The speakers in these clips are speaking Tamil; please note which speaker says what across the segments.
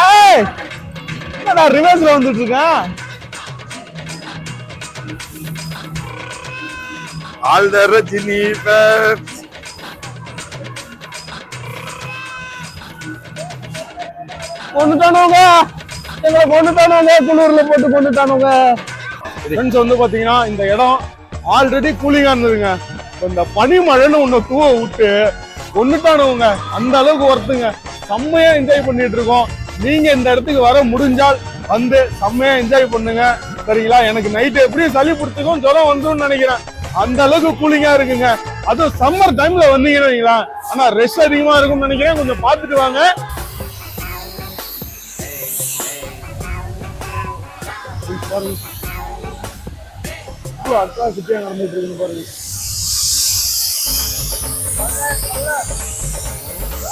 Speaker 1: ஏய்! என்னடா ரிவர்ஸ்ல வந்துட்டு இருக்கேன்
Speaker 2: ஆல் த ரஜினி fans.
Speaker 1: கொண்டுட்டானுங்க. எங்களை கொண்டுட்டானுங்க. குளூர்ல போட்டு கொண்டுட்டானுங்க. ஃப்ரெண்ட்ஸ் வந்து பாத்தீங்கன்னா இந்த இடம் ஆல்ரெடி கூலிங்கா இருந்ததுங்க. இந்த பனி மழைன்னு ஒண்ணு தூவ விட்டு கொண்டுட்டானுங்க. அந்த அளவுக்கு ஒருத்துங்க செம்மையா என்ஜாய் பண்ணிட்டு இருக்கோம் நீங்க இந்த இடத்துக்கு வர முடிஞ்சால் வந்து செம்மையா என்ஜாய் பண்ணுங்க. சரிங்களா? எனக்கு நைட்டு எப்படியும் சளி பிடிச்சிக்கும் ஜுரம் வந்துடும் நினைக்கிறேன். அந்த அளவுக்கு கூலிங்கா இருக்குங்க. அதுவும் சம்மர் டைம்ல வந்தீங்கன்னு ஆனா ரெஸ்ட் அதிகமா இருக்கும்னு நினைக்கிறேன். கொஞ்சம் பார்த்துட்டு வாங்க. பாருங்க நடந்துட்டு இருக்குன்னு பாருங்க.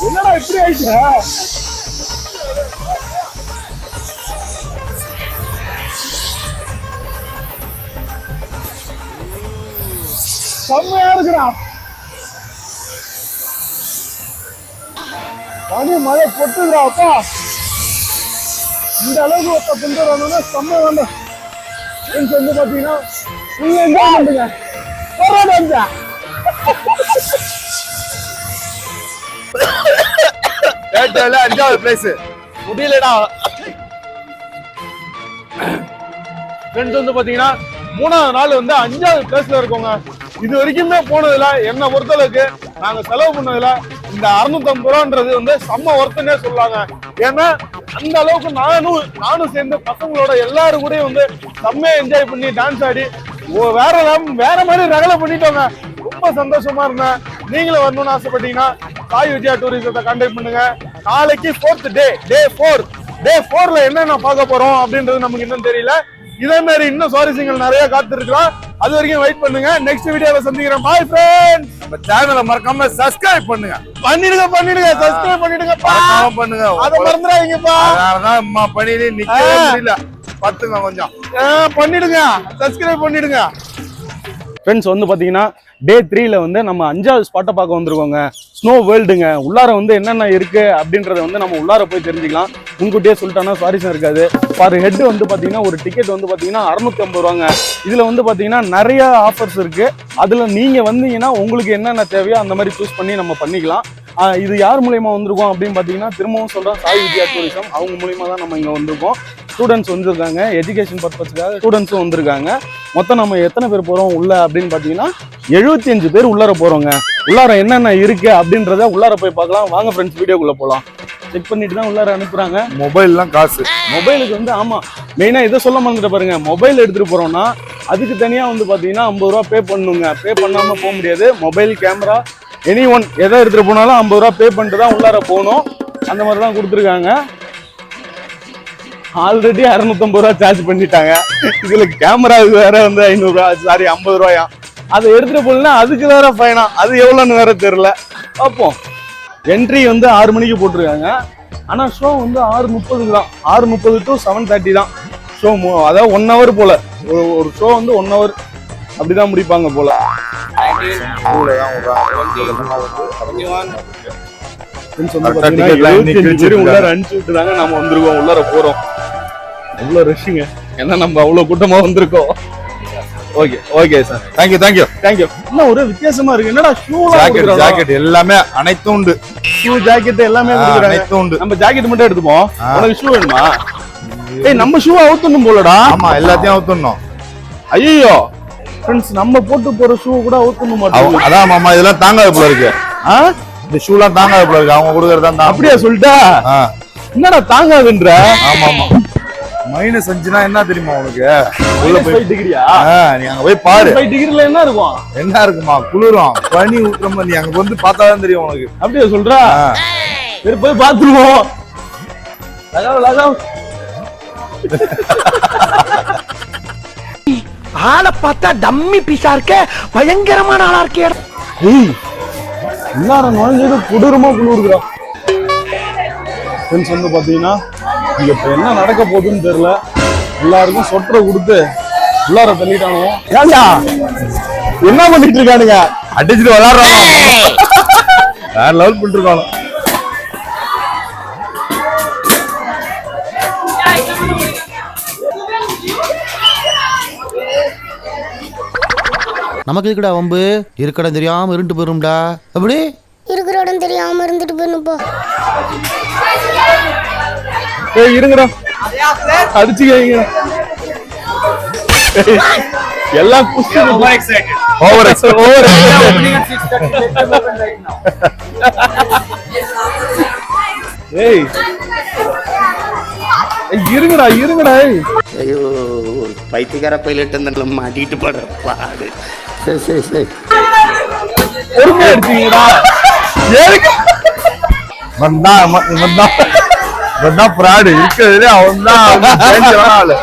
Speaker 1: என்னடா இப்படி ஆயிடுச்சு செம்மையா இருக்கிறான் பனி மழை பொட்டுதுடா அப்பா. இந்த அளவுக்கு ஒருத்த பின்தொடரணும்னா செம்ம வேண்டும் ஃப்ரெண்ட்ஸ் வந்து பார்த்தீங்கன்னா நீங்க என்ஜாய் பண்ணுங்க கொரோனா வந்தா
Speaker 2: ஏர்டெல்ல அஞ்சாவது பிளேஸ்
Speaker 1: முடியலடா. ஃப்ரெண்ட்ஸ் வந்து பாத்தீங்கன்னா மூணாவது நாள் வந்து அஞ்சாவது பிளேஸ்ல இருக்கோங்க. இது வரைக்குமே போனதுல என்னை பொறுத்தளவுக்கு நாங்க செலவு பண்ணதுல இந்த அறுநூத்தம்பது ரூபான்றது வந்து செம்ம ஒர்த்துன்னே சொல்லாங்க. ஏன்னா அந்த அளவுக்கு நானும் நானும் சேர்ந்து பசங்களோட எல்லாரும் கூட வந்து செம்மையா என்ஜாய் பண்ணி டான்ஸ் ஆடி ஓ வேற வேற மாதிரி ரகலை பண்ணிட்டோங்க. ரொம்ப சந்தோஷமா இருந்தேன். நீங்களும் வரணும்னு ஆசைப்பட்டீங்கன்னா சாய் விஜயா டூரிசத்தை கான்டாக்ட் பண்ணுங்க. நாளைக்கு fourth day day four day ஃபோர்ல என்னென்ன பார்க்க போறோம் அப்படின்றது நமக்கு இன்னும் தெரியல. இதே மாதிரி இன்னும் சுவாரஸ்யங்கள் நிறைய காத்திருக்கலாம். அது வரைக்கும் வெயிட் பண்ணுங்க. நெக்ஸ்ட் வீடியோல சந்திக்கிறேன். பாய் ஃப்ரெண்ட்ஸ்
Speaker 2: நம்ம சேனலை மறக்காம சப்ஸ்கிரைப் பண்ணுங்க.
Speaker 1: பண்ணிடுங்க பண்ணிடுங்க. சப்ஸ்கிரைப் பண்ணிடுங்கப்பா
Speaker 2: மறக்காம பண்ணுங்க.
Speaker 1: அத மறந்துடாதீங்கப்பா
Speaker 2: அதனாலதான் அம்மா பண்ணிட்டு நிக்கவே. முடியல. பத்துங்க கொஞ்சம்.
Speaker 1: ஆ, பண்ணிடுங்க. சப்ஸ்கிரைப் பண்ணிடுங்க. ஃப்ரெண்ட்ஸ் வந்து பார்த்தீங்கன்னா டே த்ரீல வந்து நம்ம அஞ்சாவது ஸ்பாட்டை பார்க்க வந்திருக்கோங்க. ஸ்னோ வேர்ல்டுங்க உள்ளார வந்து என்னென்ன இருக்கு அப்படின்றத வந்து நம்ம உள்ளார போய் தெரிஞ்சுக்கலாம். முன்கூட்டியே சொல்லிட்டோம்னா சுவாரஸ்யம் இருக்காது. பர் ஹெட் வந்து பார்த்தீங்கன்னா ஒரு டிக்கெட் வந்து பார்த்தீங்கன்னா அறுநூத்தி ஐம்பது ரூபாங்க. இதில் வந்து பார்த்தீங்கன்னா நிறைய ஆஃபர்ஸ் இருக்கு. அதில் நீங்கள் வந்தீங்கன்னா உங்களுக்கு என்னென்ன தேவையோ அந்த மாதிரி சூஸ் பண்ணி நம்ம பண்ணிக்கலாம். இது யார் மூலியமா வந்திருக்கோம் அப்படின்னு பார்த்தீங்கன்னா திரும்பவும் சொல்கிறோம் சாய் வித்யா டூரிசம் அவங்க மூலியமா தான் நம்ம இங்கே வந்திருக்கோம். ஸ்டூடெண்ட்ஸ் வந்திருக்காங்க. எஜுகேஷன் பர்பஸ்க்காக ஸ்டூடெண்ட்ஸும் வந்திருக்காங்க. மொத்தம் நம்ம எத்தனை பேர் போகிறோம் உள்ள அப்படின்னு பார்த்தீங்கன்னா எழுபத்தி அஞ்சு பேர் உள்ளார போகிறோங்க உள்ளார என்னென்ன இருக்கு அப்படின்றத உள்ளார போய் பார்க்கலாம். வாங்க ஃப்ரெண்ட்ஸ் வீடியோக்குள்ளே போகலாம் செக் பண்ணிட்டு தான் உள்ளார அனுப்புகிறாங்க
Speaker 2: மொபைல்லாம் காசு.
Speaker 1: மொபைலுக்கு வந்து ஆமாம் மெயினாக இதை சொல்ல மறந்துட்டு பாருங்க. மொபைல் எடுத்துகிட்டு போகிறோம்னா அதுக்கு தனியாக வந்து பார்த்தீங்கன்னா ஐம்பது ரூபா பே பண்ணுங்க. பே பண்ணாமல் போக முடியாது. மொபைல் கேமரா எனி ஒன் எதை எடுத்துகிட்டு போனாலும் ஐம்பது ரூபா பே பண்ணிட்டு தான் உள்ளார போகணும். அந்த மாதிரி தான் கொடுத்துருக்காங்க. ஆல்ரெடி அறுநூத்தம்பது ரூபா சார்ஜ் பண்ணிட்டாங்க. இதுல கேமராவுக்கு வேற வந்து ஐநூறுரூவா சாரி ஐம்பது ரூபாயா? அதை எடுத்துட்டு போகலன்னா அதுக்கு வேற ஃபைனா அது எவ்வளோன்னு வேற தெரியல. பார்ப்போம். என்ட்ரி வந்து ஆறு மணிக்கு போட்டிருக்காங்க. ஆனா ஷோ வந்து ஆறு முப்பதுக்கு தான். ஆறு முப்பது டு செவன் தேர்ட்டி தான். ஷோ அதாவது ஒன் ஹவர் போல. ஒரு ஒரு ஷோ வந்து ஒன் ஹவர் அப்படிதான் முடிப்பாங்க போல. Friends வந்து
Speaker 2: Correct ஆ
Speaker 1: பாத்தீங்கன்னா
Speaker 2: ticket line
Speaker 1: 75
Speaker 2: நிக்க
Speaker 1: பேர்
Speaker 2: வச்சிருக்காங்க.
Speaker 1: உள்ளார அனுப்பிச்சு விட்டுறாங்க நம்ம வந்திருக்கோம். உள்ளார போறோம். அவ்வளோ ரஷ்ஷுங்க ஏன்னா நம்ம அவ்வளோ கூட்டமா வந்திருக்கோம். Okay okay sir
Speaker 2: thank you thank you
Speaker 1: thank you என்ன ஒரு வித்தியாசமா இருக்கு. என்னடா ஷூ
Speaker 2: ஜாக்கெட் ஜாக்கெட் எல்லாமே அனைத்தும் உண்டு.
Speaker 1: ஷூ ஜாக்கெட் எல்லாமே
Speaker 2: அனைத்தும் உண்டு.
Speaker 1: நம்ம ஜாக்கெட் மட்டும் எடுத்துப்போம். உனக்கு ஷூ வேணுமா? ஏய் நம்ம ஷூ அவுத்தணும் போலடா.
Speaker 2: ஆமா எல்லாத்தையும் அவுத்துடணும்
Speaker 1: ஐயோ ஃப்ரெண்ட்ஸ் நம்ம போட்டு போற ஷூ கூட அவுத்தணும் மாட்டோம்
Speaker 2: அதான் மாமா இதெல்லாம் தாங்காத போல இருக்கு? இந்த ஷூலாம் தாங்காத போல இருக்கு. அவங்க கொடுக்கறதா
Speaker 1: அப்படியா சொல்லிட்டா? என்னடா தாங்காதுன்ற?
Speaker 2: ஆமா ஆமா. மைனஸ் அஞ்சுனா என்ன தெரியுமா உனக்கு? உள்ள போய்
Speaker 1: டிகிரியா
Speaker 2: நீ அங்க போய் பாரு.
Speaker 1: ஃபைவ் டிகிரில என்ன இருக்கும்?
Speaker 2: என்ன இருக்குமா? குளிரும். பனி மாதிரி நீ அங்க வந்து பார்த்தாதான் தெரியும் உனக்கு.
Speaker 1: அப்படியா சொல்றா? சரி போய் பாத்துருவோம் லகாவ் லகாவ்.
Speaker 3: ஆளை பார்த்தா டம்மி பீஸா இருக்க. பயங்கரமான ஆளா இருக்கே.
Speaker 1: ஏய் எல்லாரும் நுழைஞ்சது கொடூரமா குளிர்கிறோம் ஃப்ரெண்ட்ஸ் வந்து பாத்தீங்கன்னா இங்கே இப்போ என்ன நடக்க போகுதுன்னு தெரியல. எல்லாருக்கும் சொட்டரை கொடுத்து உள்ளார தள்ளிட்டானோ என்ன பண்ணிட்டு இருக்கானுங்க?
Speaker 2: அடிச்சுட்டு விளாடுறோம் வேற லெவல் பண்ணிட்டு இருக்கானோ
Speaker 4: நமக்கு இருக்கடா வம்பு? இருக்கடம் தெரியாம இருந்துட்டு போயிரும்டா. அப்படி
Speaker 5: இருக்கிற இடம் தெரியாம இருந்துட்டு போயிருப்போ
Speaker 1: ஏய் இருங்கடா. அடிச்சுக்கங்க எல்லாம் குஸ்தி
Speaker 2: ஓவர்
Speaker 1: ஓவர் ஏய். ஏய், இருங்கடா இருங்கடா.
Speaker 6: ஐயோ ஒரு பைத்தியக்கார பைலட் அந்த மாட்டிட்டு படுற பாடு. சரி சரி சரி.
Speaker 1: பொறுமையா அடிச்சீங்கடா எதுக்கு
Speaker 2: இவன் தான். இவன் இவன் தான் இவன் தான் பிராடு இருக்கிறதுலே அவன் தான் ஆளு.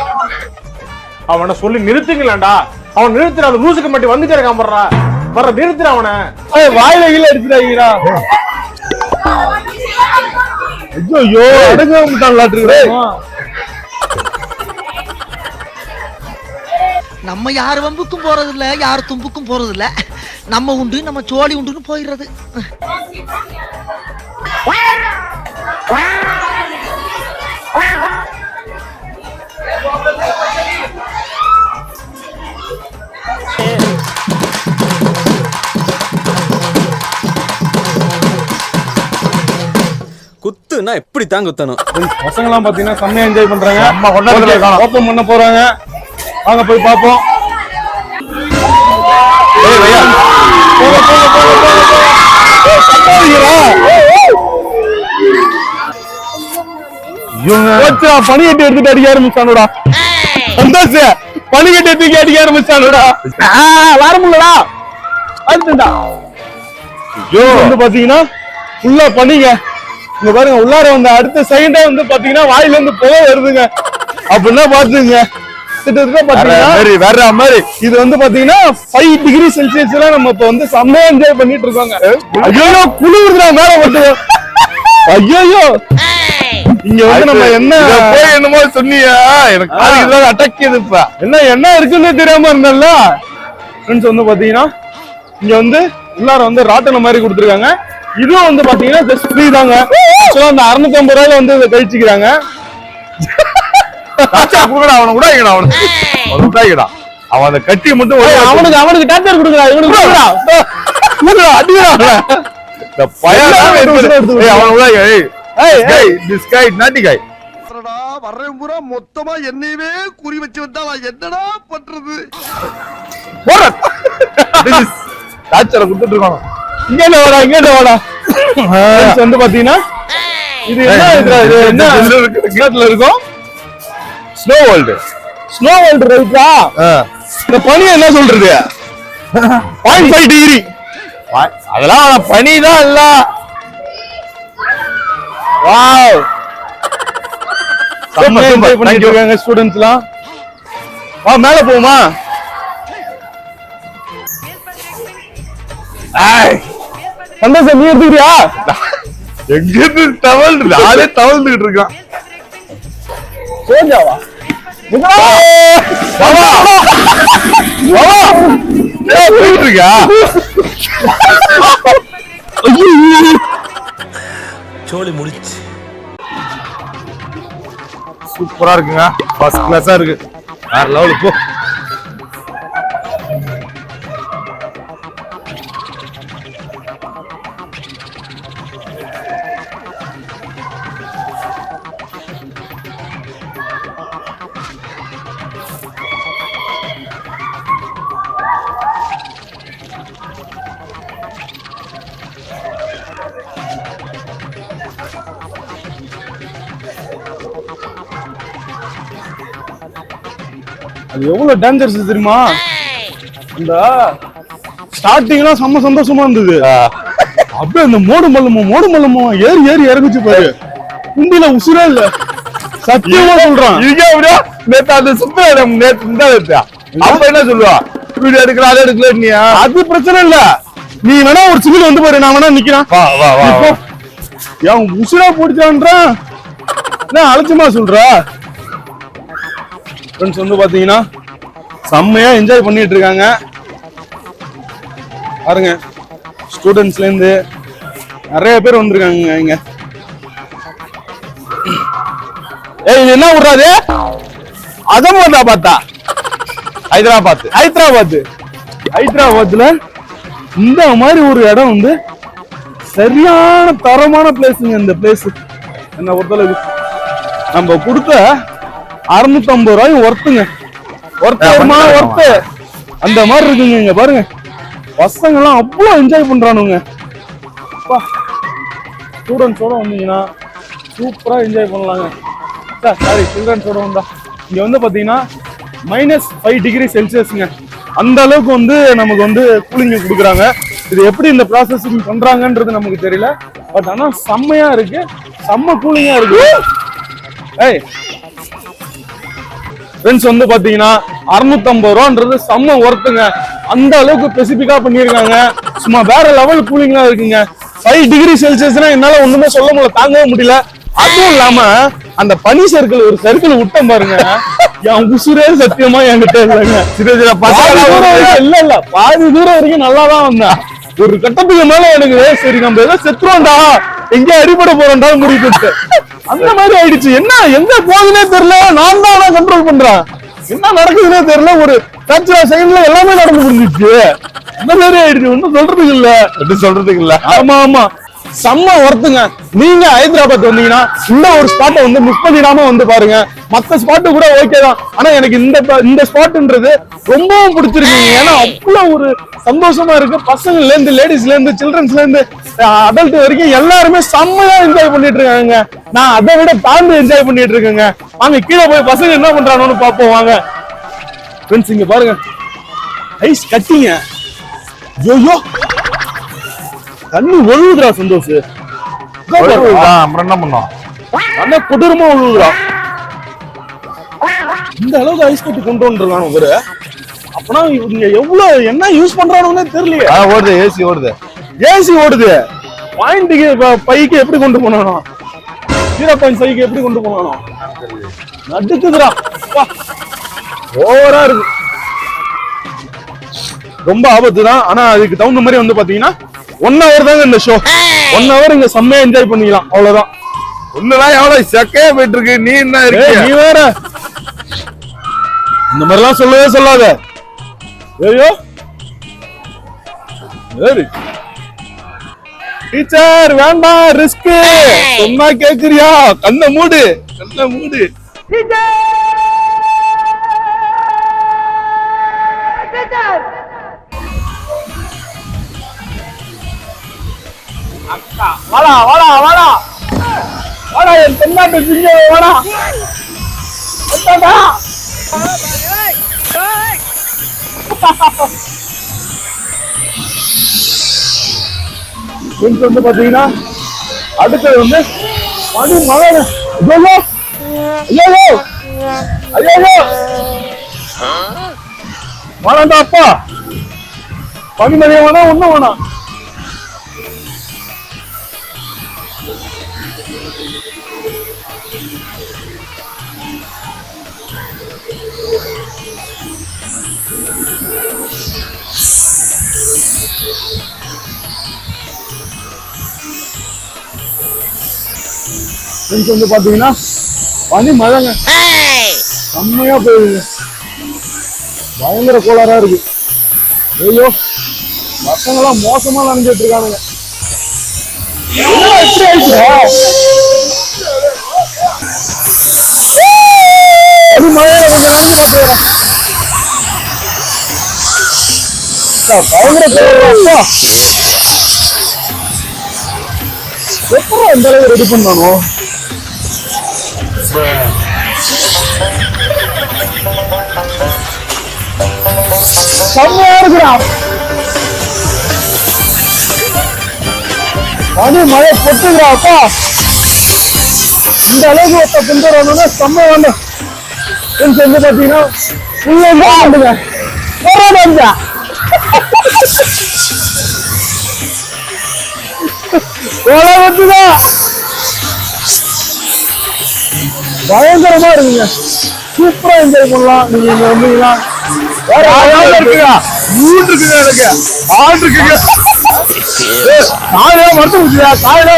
Speaker 7: அவனை சொல்லி நிறுத்துங்களேன்டா. அவன் நிறுத்துற அந்த லூசுக்கு மட்டும் வந்துட்டே இருக்கான் படுறா. வர நிறுத்துற அவனை.
Speaker 1: ஏய், வாயில கீழ அடிச்சுடாங்கடா ஐயோ அடங்க விட்டாங்களாட்டு
Speaker 8: நம்ம யார் வம்புக்கும் போறது இல்ல யார் தும்புக்கும் போறது இல்ல நம்ம உண்டு நம்ம சோழி உண்டுன்னு போயிடுறது.
Speaker 9: குத்துனா எப்படி தான் குத்தணும்
Speaker 1: பசங்க எல்லாம் பாத்தீங்கன்னா செம்மையா என்ஜாய் பண்றாங்க.
Speaker 2: நம்ம கொண்டாடி காணோம்.
Speaker 1: ஓப்பன் பண்ண போறாங்க. வாங்க போய். ஏய், சத்தாதீங்கடா. போச்சுடா, பனிக்கட்டி எடுத்துட்டு அடிக்க ஆரம்பிச்சானுடா சந்தோஷ் அடிக்க வர முடியலடா. அடுத்துடா ஐயோ. வந்து பாத்தீங்கன்னா ஃபுல்லா பண்ணிங்க இங்க பாருங்க உள்ளார வந்த அடுத்த செகண்டே வந்து பாத்தீங்கன்னா வாயில இருந்து புகை வருதுங்க. அப்படின்னா பாத்துங்க கிட்டத்தட்ட பாத்தீங்கன்னா
Speaker 2: வேற மாதிரி.
Speaker 1: இது வந்து பாத்தீங்கன்னா ஃபைவ் டிகிரி செல்சியஸ்ல நம்ம இப்ப வந்து செம்மையா என்ஜாய் பண்ணிட்டு இருக்கோங்க. ஐயோ குளிர்துடா மேல போட்டு. ஐயோ இங்க வந்து நம்ம என்ன
Speaker 2: போய் என்னமோ சொன்னியா. எனக்கு காது அடக்கியது இப்ப.
Speaker 1: என்ன என்ன இருக்குன்னு தெரியாம இருந்தல்ல? ஃப்ரெண்ட்ஸ் வந்து பாத்தீங்கன்னா இங்க வந்து உள்ளார வந்து ராட்டன மாதிரி கொடுத்துருக்காங்க. இதுவும் வந்து பாத்தீங்கன்னா ஜஸ்ட் ஃப்ரீ தாங்க. ஆக்சுவலா அந்த அறுநூத்தி ஐம்பது ரூபாயில வந்து இதை கழிச்சுக்கிறாங்க.
Speaker 2: தாச்சா குடுக்கடா அவனை விடாங்கடா அவனுக்கு அவனை விட்டாங்கடா அவன் அந்த கட்டி மட்டும்
Speaker 1: அவனுக்கு அவனுக்கு டாக்டர் கொடுக்குறா இவனுக்கு கொடுக்குறா கொடுக்குறா அடிக்கிறா.
Speaker 2: இந்த பையன்
Speaker 1: எடுத்து
Speaker 2: ஏய் அவன் ஏய். திஸ் கை நாட்டி கை
Speaker 3: வர்றேன் பூரா மொத்தமா என்னையவே குறி வச்சு வந்தா என்னடா பண்றது?
Speaker 2: போற தாச்சரை கொடுத்துட்டு இருக்கான்.
Speaker 1: இங்க என்ன வாடா. இங்க என்ன வாடா வந்து பாத்தீங்கன்னா இது என்ன இது என்ன. கேட்ல இருக்கும்.
Speaker 2: ஸ்னோ வேர்ல்டு
Speaker 1: ஸ்னோ வேர்ல்ட் ரைட்டா இந்த பனி என்ன சொல்றது? பாயிண்ட் ஃபைவ் டிகிரி
Speaker 2: அதெல்லாம் அவன பனிதான் இல்ல.
Speaker 1: வாவ் ஸ்டூடெண்ட்ஸ்லாம் வா மேல போமா.
Speaker 2: ஏய்,
Speaker 1: சந்தோஷம் நீ எடுத்துக்கிறியா
Speaker 2: எங்க இருந்து தவழ் நாளே தவழ்ந்துகிட்டு இருக்கான்.
Speaker 1: சோஜாவா
Speaker 9: சோழி முடிச்சு.
Speaker 2: சூப்பரா இருக்குங்க. ஃபர்ஸ்ட் கிளாஸா இருக்கு. வேற லெவல்
Speaker 1: அது எவ்வளவு டேஞ்சர்ஸ் தெரியுமா? இந்த ஸ்டார்டிங்லாம் செம்ம சந்தோஷமா இருந்தது. அப்படியே அந்த மோடு மல்லமோ மோடு மல்லமோ ஏறி ஏறி இறங்குச்சு பாரு. குண்டில உசுரே இல்ல. சத்தியமா சொல்றான்.
Speaker 2: இதுக்கே அப்படியா நேத்து அந்த சுத்தம் நேத்து இந்த நேத்து அப்ப என்ன சொல்லுவா? வீடியோ எடுக்கல அதை எடுக்கல நீ
Speaker 1: அது பிரச்சனை இல்ல. நீ வேணா ஒரு சிவில் வந்து பாரு நான் வேணா நிக்கிறேன்.
Speaker 2: வா வா வா
Speaker 1: இப்போ ஏன் உசுரா போட்டுச்சான்றான் என்ன அலட்சியமா சொல்ற? ஃப்ரெண்ட்ஸ் வந்து பார்த்தீங்கன்னா செம்மையா என்ஜாய் பண்ணிட்டு இருக்காங்க. பாருங்க ஸ்டூடெண்ட்ஸ்ல இருந்து நிறைய பேர் வந்திருக்காங்க இங்க. ஏய் இது என்ன விடுறாது வந்தா பார்த்தா.
Speaker 2: ஹைதராபாத்.
Speaker 1: ஹைதராபாத். ஹைதராபாத்ல இந்த மாதிரி ஒரு இடம் வந்து சரியான தரமான பிளேஸுங்க இந்த பிளேஸ் என்ன பொறுத்தளவுக்கு நம்ம கொடுத்த அறுநூத்தம்பது ரூபாயும் ஒர்த்துங்க ஒர்த்துமா ஒர்த்து அந்த மாதிரி இருக்குங்க இங்க பாருங்க. பசங்க எல்லாம் அவ்வளோ என்ஜாய் பண்றானுங்க. ஸ்டூடெண்ட்ஸோட வந்தீங்கன்னா சூப்பரா என்ஜாய் பண்ணலாங்க. சாரி சில்ட்ரன்ஸோட வந்தா. இங்க வந்து பாத்தீங்கன்னா மைனஸ் ஃபைவ் டிகிரி செல்சியஸ்ங்க அந்த அளவுக்கு வந்து நமக்கு வந்து கூலிங் கொடுக்குறாங்க. இது எப்படி இந்த ப்ராசஸிங் பண்றாங்கன்றது நமக்கு தெரியல. பட் ஆனா செம்மையா இருக்கு. செம்ம கூலிங்கா இருக்கு. ஏய் ஃப்ரெண்ட்ஸ் வந்து பாத்தீங்கன்னா அறுநூத்தம்பது ரூபான்றது செம்ம ஒர்த்துங்க அந்த அளவுக்கு ஸ்பெசிபிக்கா பண்ணியிருக்காங்க. சும்மா வேற லெவல் கூலிங்கா இருக்குங்க. ஃபைவ் டிகிரி செல்சியஸ்னா என்னால ஒண்ணுமே சொல்ல முடியல தாங்கவே முடியல. அதுவும் இல்லாம அந்த பனி சர்க்கிள் ஒரு சர்க்கிள் விட்டேன் பாருங்க. என் உசுரே சத்தியமா என்கிட்ட இல்லைங்க. இல்ல இல்ல. பாதி தூரம் வரைக்கும் நல்லா தான் வந்தேன். ஒரு கட்டத்துக்கு மேல எனக்கு சரி நம்ம ஏதோ செத்துருவோம்டா. எங்க அடிபட போறோம்டா முடிவு அந்த மாதிரி ஆயிடுச்சு. என்ன எங்க போகுதுன்னே தெரியல. நான் தான் கண்ட்ரோல் பண்றேன். என்ன நடக்குதுன்னே தெரியல. ஒரு ஃபிராக்சர் செகண்ட்ல எல்லாமே நடந்து முடிஞ்சிச்சு அந்த மாதிரி ஆயிடுச்சு. ஒன்றும் சொல்றதுக்கு இல்ல.
Speaker 2: எப்படி சொல்றதுக்கு இல்ல.
Speaker 1: ஆமா ஆமா. செம்ம ஒர்த்துங்க நீங்க ஹைதராபாத் வந்தீங்கன்னா இந்த ஒரு ஸ்பாட்டை வந்து மிஸ் பண்ணிடாம வந்து பாருங்க. மத்த ஸ்பாட்டு கூட ஓகே தான். ஆனா எனக்கு இந்த இந்த ஸ்பாட்ன்றது ரொம்பவும் பிடிச்சிருக்குங்க. ஏன்னா அவ்வளவு ஒரு சந்தோஷமா இருக்கு. பசங்கள்ல இருந்து லேடிஸ்ல இருந்து சில்ட்ரன்ஸ்ல இருந்து அடல்ட் வரைக்கும் எல்லாருமே செம்மையா என்ஜாய் பண்ணிட்டு இருக்காங்க. நான் அதை விட தாழ்ந்து என்ஜாய் பண்ணிட்டு இருக்கேங்க. வாங்க கீழே போய் பசங்க என்ன பண்றாங்கன்னு பாப்போம் வாங்க. ஃப்ரெண்ட்ஸ் இங்க பாருங்க. ஐஸ் கட்டிங்க. ஐயோ தண்ணி ஒழுகுதுடா சந்தோஷ்.
Speaker 2: அப்புறம் என்ன பண்ணோம்?
Speaker 1: அண்ணா கொடூரமா ஒழுகுதுடா. இந்த அளவுக்கு ஐஸ் கட்டி கொண்டு வந்துருக்கானு இவரு? அப்பனா இவங்க எவ்வளவு என்ன யூஸ் பண்றானுன்னே தெரியலையே.
Speaker 2: ஓடுது ஏசி ஓடுது.
Speaker 1: ஏசி ஓடுது. பாயிண்ட்டுக்கு பைக்கு எப்படி கொண்டு போனானோ? ஜீரோ பாயிண்ட் ஃபைவ்க்கு எப்படி கொண்டு போனானோ? நடுக்குதுடா. ஓவரா இருக்கு. ரொம்ப ஆபத்து தான் ஆனா அதுக்கு தகுந்த மாதிரி வந்து பாத்தீங்கன்னா ஒன் ஹவர் தாங்க இந்த ஷோ ஒன் ஹவர் இங்க செம்மையா என்ஜாய் பண்ணிக்கலாம். அவ்வளவுதான்.
Speaker 2: ஒண்ணுதான் எவ்வளவு செக்கையா போயிட்டு இருக்கு நீ என்ன இருக்கு
Speaker 1: நீ வேற. இந்த மாதிரிலாம் சொல்லவே சொல்லாத. ஐயோ சரி டீச்சர் வேண்டாம் ரிஸ்க் சொன்னா கேக்குறியா? கண்ண மூடு. கண்ண மூடு. அக்கா வாடா வாடா வாடா. வாடா என் தென்னாட்டு சிங்கம் வாடா. வந்து பாத்தீங்கன்னா அடுத்தது வந்து பனி மழை ஐயோ ஐயோ ஐயோ வேணாண்டா அப்பா. பனி வேணாம் ஒண்ணும் வேணாம். ஃப்ரெண்ட்ஸ் வந்து பாத்தீங்கன்னா பனி மழைங்க. செம்மையா போகுது பயங்கர கோளாறா இருக்கு. ஐயோ பசங்கெல்லாம் மோசமா நினைஞ்சிட்டு இருக்கானுங்க. இப்படி ஆயிடுச்சுடா? பனி மழையில பயங்கர எப்போ இந்த அளவு ரெடி பண்ணானோ? செம்மையா இருக்குடா. பனி மழை பொட்டுகிறா அப்பா. இந்த அளவுக்கு ஒருத்த பிந்தர் வந்தோம்னா செம்ம வேண்டும். ஃப்ரெண்ட்ஸ் வந்து பார்த்தீங்கன்னா ஃபுல்லாக வந்துங்க போராட பயங்கரமா இருக்குங்க. சூப்பரா என்ஜாய் பண்ணலாம். நீங்க இங்க வந்தீங்கன்னா. வேற ஆள் இருக்குங்க. மூணு இருக்குங்க எனக்கு. ஆள் இருக்குங்க. காலையில மறுத்து முடிச்சியா காலையில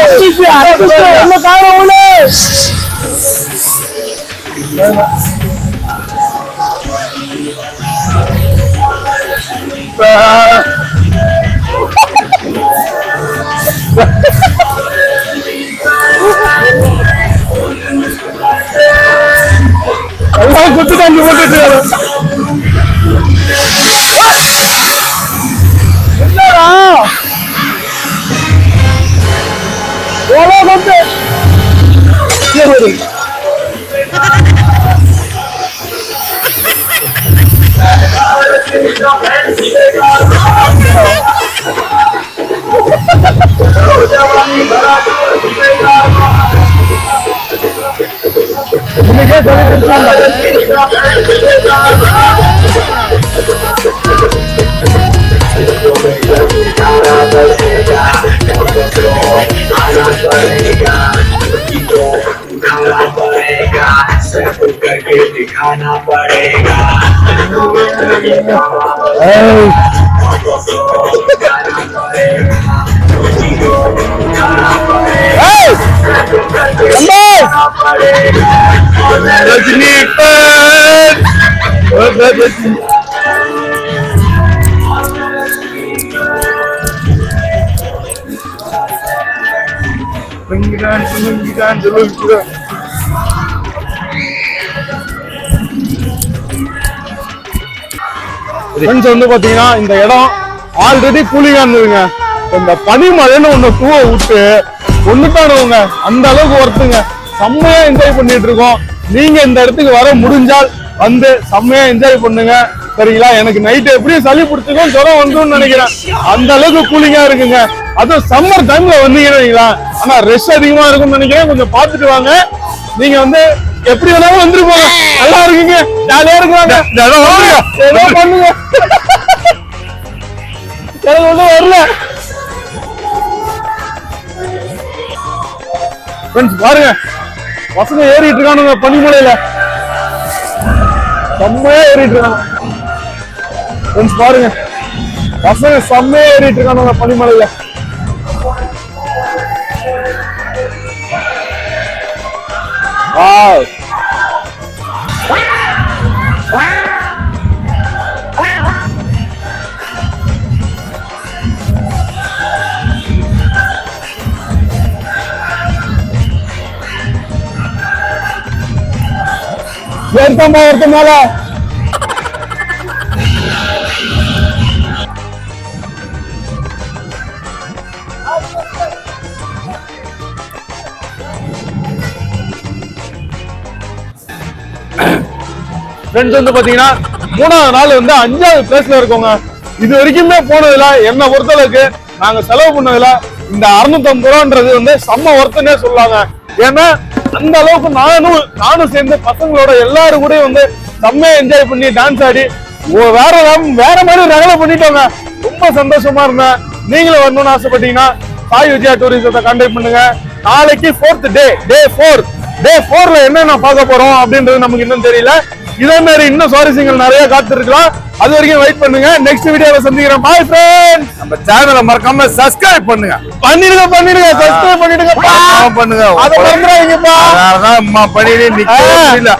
Speaker 1: அரசு என்ன காலம் உள்ள எல்லாம் குத்து தண்ணி போட்டுட்டு என்னடா எவ்வளோ கொண்டு சரி இன்னைக்கே சொல்லி கொடுத்தாங்க ஏய் ஏய் ரஜினிகாந்த் ரஜினிகாந்த் ரஜினிகாந்த் ரஜினிகாந்த் ஃப்ரெண்ட்ஸ் வந்து பாத்தீங்கன்னா இந்த இடம் ஆல்ரெடி கூலிங்கா இருந்ததுங்க. இந்த பனிமழைன்னு ஒன்று பூவை விட்டு ஒண்ணுட்டானவங்க அந்த அளவுக்கு ஒருத்துங்க செம்மையா என்ஜாய் பண்ணிட்டு இருக்கோம் நீங்க இந்த இடத்துக்கு வர முடிஞ்சால் வந்து செம்மையா என்ஜாய் பண்ணுங்க சரிங்களா எனக்கு நைட் எப்படியும் சளி பிடிச்சிக்கும் ஜுரம் வந்துரும்னு நினைக்கிறேன் அந்த அளவுக்கு கூலிங்கா இருக்குங்க அதுவும் சம்மர் டைம்ல வந்தீங்கன்னு ஆனா ரெஸ்ட் அதிகமா இருக்கும்னு நினைக்கிறேன் கொஞ்சம் பார்த்துட்டு வாங்க நீங்க வந்து எப்படி வேணாலும் வந்துட்டு போங்க நல்லா இருக்குங்க ஜாலியா இருக்கிறாங்க ஏதோ பண்ணுங்க எனக்கு ஒண்ணும் வரல ஃப்ரெண்ட்ஸ் பாருங்க பசங்க ஏறிட்டு இருக்கானுங்க பனிமலையில செம்மையா ஏறிட்டு இருக்காங்க பாருங்க பசங்க செம்மையா ஏறிட்டு இருக்கானுங்க பனிமலையில Wow. wow. ஒருத்த மேல. ஃப்ரெண்ட்ஸ் வந்து பாத்தீங்கன்னா மூணாவது நாள் வந்து அஞ்சாவது பிளேஸ்ல இருக்கோங்க. இது வரைக்குமே போனதுல என்ன பொறுத்தளவுக்கு. நாங்க செலவு பண்ணதுல இந்த அறுநூத்தம்பது ரூபான்றது வந்து செம்ம ஒர்த்துன்னே சொல்லாங்க ஏன்னா அந்த அளவுக்கு நானும் நானும் சேர்ந்து பசங்களோட எல்லாரும் கூட வந்து செம்மையா என்ஜாய் பண்ணி டான்ஸ் ஆடி ஓ- வேற வேற மாதிரி ரகலை பண்ணிட்டோங்க. ரொம்ப சந்தோஷமா இருந்தேன். நீங்களும் வரணும்னு ஆசைப்பட்டீங்கன்னா சாய் விஜயா டூரிசத்தை கான்டாக்ட் பண்ணுங்க. நாளைக்கு fourth day day four day ஃபோர்ல என்னென்ன பார்க்க போறோம் அப்படின்றது நமக்கு இன்னும் தெரியல. இதே மாதிரி இன்னும் சுவாரஸ்யங்கள் நிறைய காத்திருக்கலாம். அது வரைக்கும் வெயிட் பண்ணுங்க. நெக்ஸ்ட் வீடியோல சந்திக்கிறேன் பாய் ஃப்ரெண்ட்ஸ்
Speaker 2: நம்ம சேனலை மறக்காம சப்ஸ்கிரைப் பண்ணுங்க.
Speaker 1: பண்ணிடுங்க பண்ணிடுங்க. சப்ஸ்கிரைப் பண்ணிடுங்க.
Speaker 2: பண்ணுங்க.
Speaker 1: அதை மறந்துடாதீங்கப்பா.
Speaker 2: அதனாலதான் அம்மா பண்ணிட்டு நிக்க
Speaker 1: ஆ.
Speaker 2: முடியல.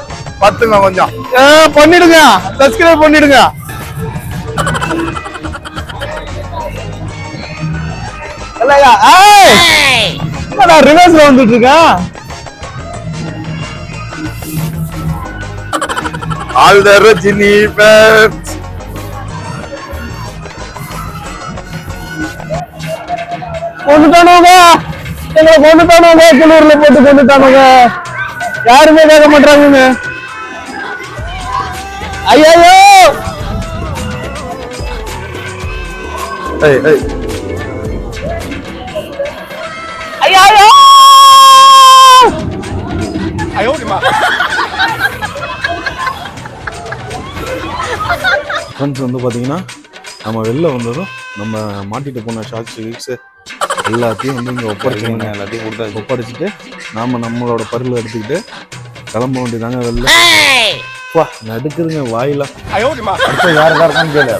Speaker 2: பத்துங்க கொஞ்சம்.
Speaker 1: பண்ணிடுங்க. சப்ஸ்கிரைப் பண்ணிடுங்க. இல்லையா ஏய் என்னடா ரிவர்ஸ்ல வந்துட்டு இருக்கேன்
Speaker 2: ஆல் த ரஜினி fans.
Speaker 1: கொண்டுட்டானுங்க எங்களை கொண்டுட்டானுங்க குளிர்ல போட்டு கொண்டுட்டானுங்க யாருமே கேட்க மாட்டாங்க ஐயோ
Speaker 2: ஏய் ஏய்.
Speaker 1: ஐயோ
Speaker 10: ஃப்ரெண்ட்ஸ் வந்து பார்த்தீங்கன்னா நம்ம வெளில வந்ததும் நம்ம மாட்டிட்டு போன ஷார்ட்ஸ் கிக்ஸ் எல்லாத்தையும் வந்து இங்கே ஒப்படைச்சிங்க எல்லாத்தையும் கொடுத்தாச்சு. ஒப்படைச்சிட்டு நாம் நம்மளோட பருள் எடுத்துக்கிட்டு கிளம்ப வேண்டியதாங்க வெளில. வா நடுக்குதுங்க வாயிலாம்
Speaker 2: அடுத்து யாருக்கா இருக்கான்னு கேளு.